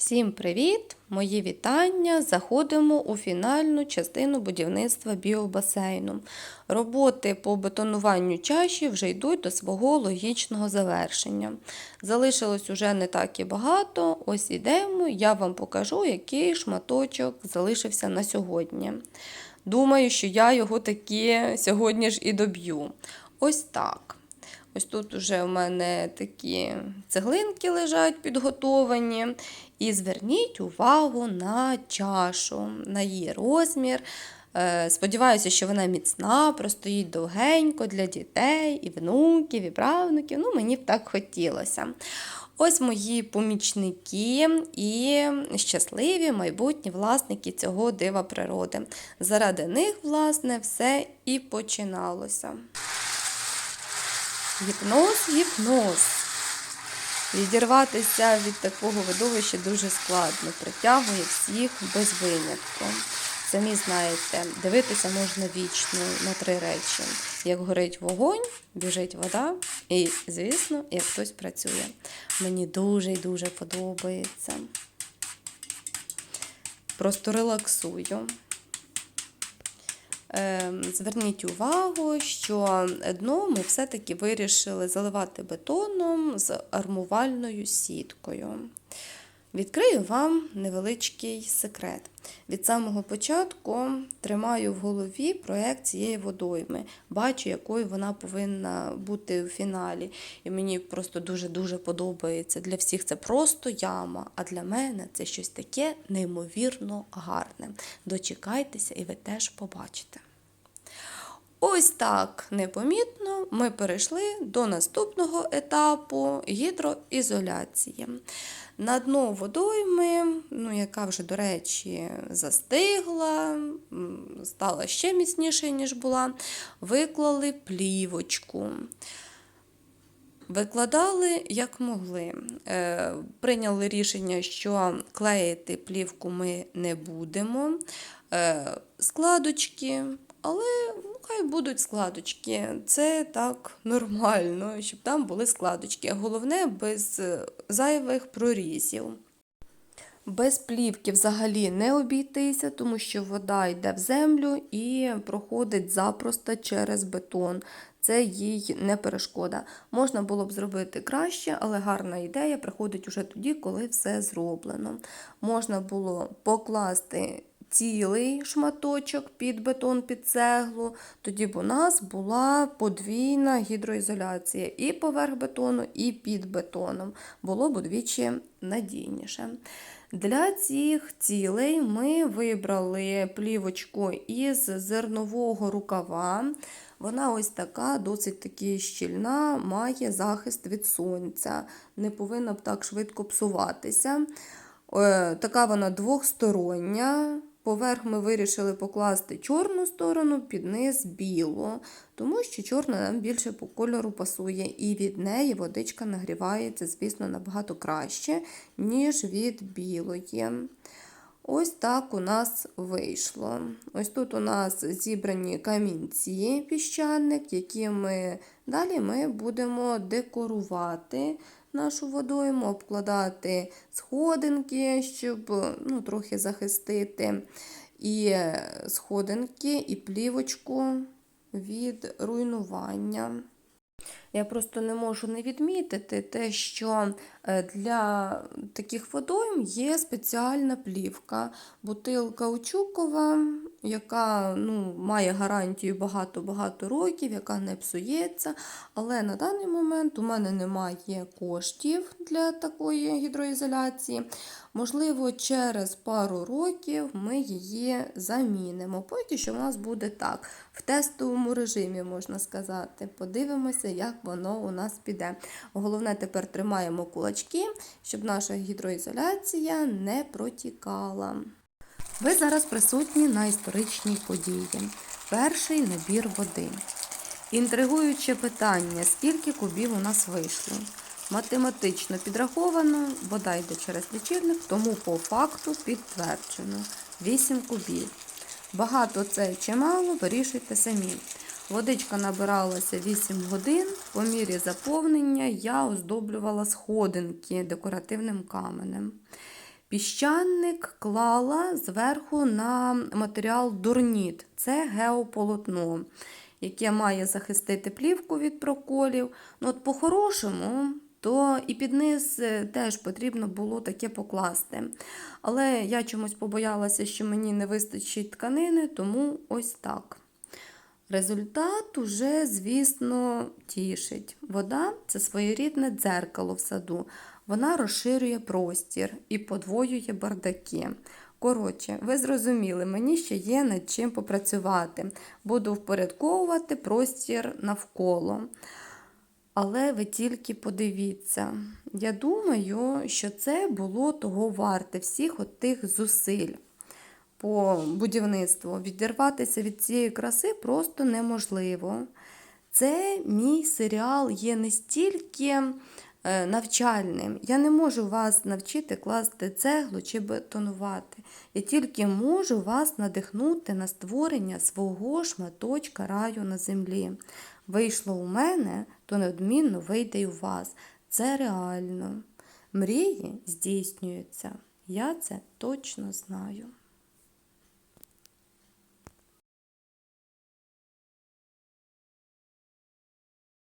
Всім привіт! Мої вітання! Заходимо у фінальну частину будівництва біобасейну. Роботи по бетонуванню чаші вже йдуть до свого логічного завершення. Залишилось уже не так і багато. Ось ідемо, я вам покажу, який шматочок залишився на сьогодні. Думаю, що я його таки сьогодні ж і доб'ю. Ось так. Ось тут уже в мене такі цеглинки лежать підготовані. І зверніть увагу на чашу, на її розмір. Е, Сподіваюся, що вона міцна, простоїть довгенько для дітей, і внуків, і правнуків. Ну, мені б так хотілося. Ось мої помічники і щасливі майбутні власники цього дива природи. Заради них, власне, все і починалося. Гіпноз, гіпноз. Відірватися від такого видовища дуже складно, притягує всіх без винятку. Самі знаєте, дивитися можна вічно на три речі: як горить вогонь, біжить вода, і, звісно, як хтось працює. Мені дуже і дуже подобається. Просто релаксую. Ем, Зверніть увагу, що дно ми все-таки вирішили заливати бетоном з армувальною сіткою. Відкрию вам невеличкий секрет. Від самого початку тримаю в голові проєкт цієї водойми, бачу, якою вона повинна бути у фіналі. І мені просто дуже-дуже подобається. Для всіх це просто яма, а для мене це щось таке неймовірно гарне. Дочекайтеся, і ви теж побачите. Ось так непомітно ми перейшли до наступного етапу гідроізоляції. На дно водойми, ну, яка вже, до речі, застигла, стала ще міцніше, ніж була, виклали плівочку. Викладали як могли. Е, Прийняли рішення, що клеїти плівку ми не будемо. Е, Складочки, але хай будуть складочки. Це так нормально, щоб там були складочки. Головне без зайвих прорізів. Без плівки взагалі не обійтися, тому що вода йде в землю і проходить запросто через бетон. Це їй не перешкода. Можна було б зробити краще, але гарна ідея приходить уже тоді, коли все зроблено. Можна було покласти цілий шматочок під бетон, під цеглу, тоді б у нас була подвійна гідроізоляція і поверх бетону, і під бетоном. Було б удвічі надійніше. Для цих цілей ми вибрали плівочку із зернового рукава. Вона ось така, досить таки щільна, має захист від сонця, не повинна б так швидко псуватися. Е, така вона двохстороння. Поверх ми вирішили покласти чорну сторону, під низ білу, тому що чорна нам більше по кольору пасує, і від неї водичка нагрівається, звісно, набагато краще, ніж від білої. Ось так у нас вийшло. Ось тут у нас зібрані камінці піщаник, які ми далі ми будемо декорувати нашу водойму, обкладати сходинки, щоб ну, трохи захистити і сходинки, і плівочку від руйнування. Я просто не можу не відмітити те, що для таких водойм є спеціальна плівка, бутилка каучукова, яка ну, має гарантію багато-багато років, яка не псується. Але на даний момент у мене немає коштів для такої гідроізоляції. Можливо, через пару років ми її замінимо. Поки що в нас буде так, в тестовому режимі, можна сказати. Подивимося, як воно у нас піде. Головне, тепер тримаємо кулачки, щоб наша гідроізоляція не протікала. Ви зараз присутні на історичній події. Перший набір води. Інтригуюче питання, скільки кубів у нас вийшло. Математично підраховано, вода йде через лічильник, тому по факту підтверджено 8 кубів. Багато це чи мало, вирішуйте самі. Водичка набиралася 8 годин, по мірі заповнення я оздоблювала сходинки декоративним каменем. Піщаник клала зверху на матеріал дурніт. Це геополотно, яке має захистити плівку від проколів. Ну, от по-хорошому, то і під низ е, теж потрібно було таке покласти. Але я чомусь побоялася, що мені не вистачить тканини, тому ось так. Результат уже, звісно, тішить. Вода це своєрідне дзеркало в саду. Вона розширює простір і подвоює бардаки. Коротше, ви зрозуміли, мені ще є над чим попрацювати. Буду впорядковувати простір навколо. Але ви тільки подивіться. Я думаю, що це було того варте всіх от тих зусиль по будівництву. Відірватися від цієї краси просто неможливо. Це мій серіал є не стільки навчальним. Я не можу вас навчити класти цеглу чи бетонувати. Я тільки можу вас надихнути на створення свого шматочка раю на землі. Вийшло у мене, то неодмінно вийде й у вас. Це реально. Мрії здійснюються. Я це точно знаю.